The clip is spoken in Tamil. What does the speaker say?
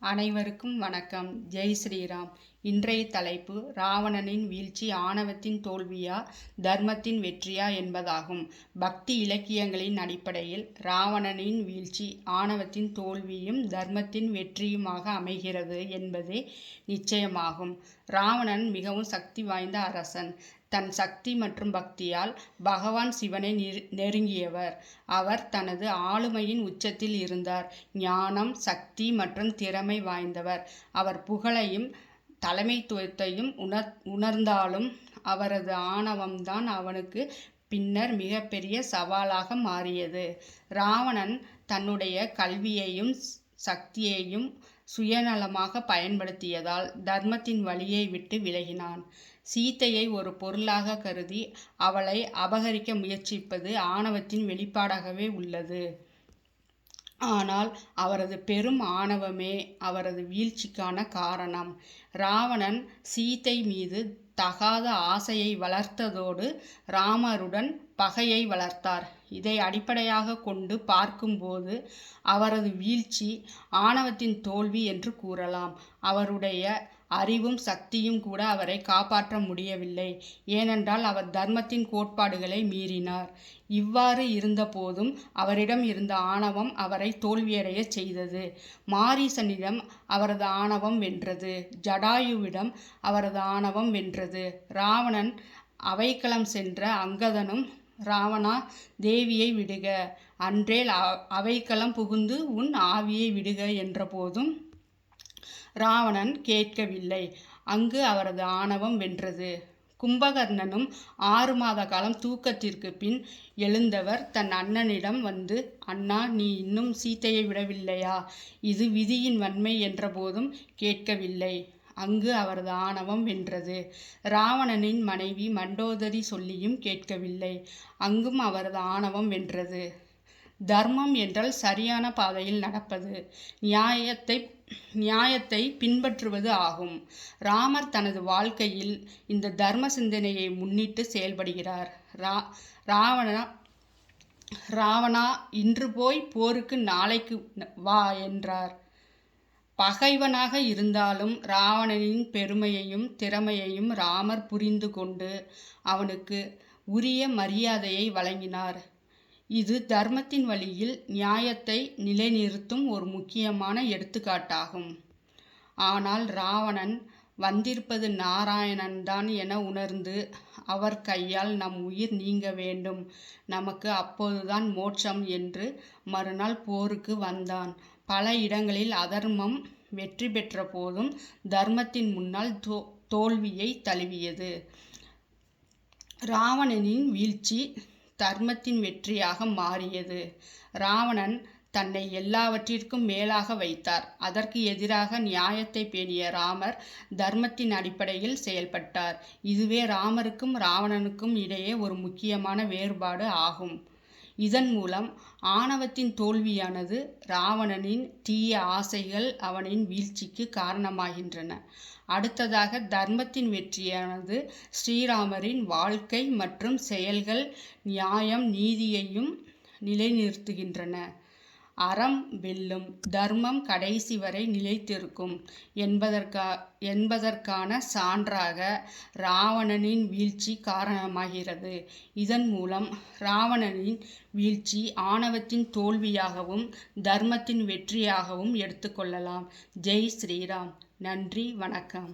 அனைவருக்கும் வணக்கம். ஜெய் ஸ்ரீராம். இன்றைய தலைப்பு ராவணனின் வீழ்ச்சி ஆணவத்தின் தோல்வியா தர்மத்தின் வெற்றியா என்பதாகும். பக்தி இலக்கியங்களின் அடிப்படையில் ராவணனின் வீழ்ச்சி ஆணவத்தின் தோல்வியும் தர்மத்தின் வெற்றியுமாக அமைகிறது என்பதே நிச்சயமாகும். ராவணன் மிகவும் சக்தி வாய்ந்த அரசன். தன் சக்தி மற்றும் பக்தியால் பகவான் சிவனை நெருங்கியவர். அவர் தனது ஆளுமையின் உச்சத்தில் இருந்தார். ஞானம் சக்தி மற்றும் திறமை வாய்ந்தவர். அவர் புகழையும் தலைமைத்துவத்தையும் உணர் உணர்ந்தாலும் அவரது ஆணவம்தான் அவனுக்கு பின்னர் மிகப்பெரிய சவாலாக மாறியது. ராவணன் தன்னுடைய கல்வியையும் சக்தியையும் சுயநலமாக பயன்படுத்தியதால் தர்மத்தின் வழியை விட்டு விலகினான். சீத்தையை ஒரு பொருளாக கருதி அவளை அபகரிக்க முயற்சிப்பது ஆணவத்தின் வெளிப்பாடாகவே உள்ளது. ஆனால் அவரது பெரும் ஆணவமே அவரது வீழ்ச்சிக்கான காரணம். ராவணன் சீத்தை மீது தகாத ஆசையை வளர்த்ததோடு ராமருடன் பகையை வளர்த்தார். இதை அடிப்படையாக கொண்டு பார்க்கும்போது அவரது வீழ்ச்சி ஆணவத்தின் தோல்வி என்று கூறலாம். அவருடைய அறிவும் சக்தியும் கூட அவரை காப்பாற்ற முடியவில்லை. ஏனென்றால் அவர் தர்மத்தின் கோட்பாடுகளை மீறினார். இவ்வாறு இருந்தபோதும் அவரிடம் இருந்த ஆணவம் அவரை தோல்வியடைய செய்தது. மாரீசனிடம் அவரது ஆணவம் வென்றது. ஜடாயுவிடம் அவரது ஆணவம் வென்றது. ராவணன் அவைக்களம் சென்ற அங்கதனும் ராவணா தேவியை விடுக. அன்றேல் அவைக்களம் புகுந்து உன் ஆவியை விடுக என்றபோதும் ராவணன் கேட்கவில்லை. அங்கு அவரது ஆணவம் வென்றது. கும்பகர்ணனும் ஆறு மாத காலம் தூக்கத்திற்கு பின் எழுந்தவர் தன் அண்ணனிடம் வந்து அண்ணா நீ இன்னும் சீத்தையை விடவில்லையா? இது விதியின் வன்மை என்றபோதும் கேட்கவில்லை. அங்கு அவரது ஆணவம் வென்றது. ராவணனின் மனைவி மண்டோதரி சொல்லியும் கேட்கவில்லை. அங்கும் அவரது ஆணவம் வென்றது. தர்மம் என்றால் சரியான பாதையில் நடப்பது. நியாயத்தை நியாயத்தை பின்பற்றுவது ஆகும். ராமர் தனது வாழ்க்கையில் இந்த தர்ம சிந்தனையை முன்னிட்டு செயல்படுகிறார். ரா ராவணா ராவணா இன்று போய் போருக்கு நாளைக்கு வா என்றார். பகைவனாக இருந்தாலும் ராவணனின் பெருமையையும் திறமையையும் ராமர் புரிந்து கொண்டு அவனுக்கு உரிய மரியாதையை வழங்கினார். இது தர்மத்தின் வழியில் நியாயத்தை நிலைநிறுத்தும் ஒரு முக்கியமான எடுத்துக்காட்டாகும். ஆனால் ராவணன் வந்திருப்பது நாராயணன்தான் என உணர்ந்து அவர் கையால் நம் உயிர் நீங்க வேண்டும். நமக்கு அப்போதுதான் மோட்சம் என்று மறுநாள் போருக்கு வந்தான். பல இடங்களில் அதர்மம் வெற்றி பெற்ற போதும் தர்மத்தின் முன்னால் தோ தோல்வியை தழுவியது. ராவணனின் வீழ்ச்சி தர்மத்தின் வெற்றியாக மாறியது. ராவணன் தன்னை எல்லாவற்றிற்கும் மேலாக வைத்தார். அதற்கு எதிராக நியாயத்தை பேணிய ராமர் தர்மத்தின் அடிப்படையில் செயல்பட்டார். இதுவே ராமருக்கும் ராவணனுக்கும் இடையே ஒரு முக்கியமான வேறுபாடு ஆகும். இதன் மூலம் ஆணவத்தின் தோல்வியானது ராவணனின் தீய ஆசைகள் அவனின் வீழ்ச்சிக்கு காரணமாகின்றன. அடுத்ததாக தர்மத்தின் வெற்றியானது ஸ்ரீராமரின் வாழ்க்கை மற்றும் செயல்கள் நியாயம் நீதியையும் நிலைநிறுத்துகின்றன. அறம் வெல்லும் தர்மம் கடைசி வரை நிலைத்திருக்கும் என்பதற்கா என்பதற்கான சான்றாக ராவணனின் வீழ்ச்சி காரணமாகிறது. இதன் மூலம் ராவணனின் வீழ்ச்சி ஆணவத்தின் தோல்வியாகவும் தர்மத்தின் வெற்றியாகவும் எடுத்துக்கொள்ளலாம் ஜெய் ஸ்ரீராம். நன்றி வணக்கம்.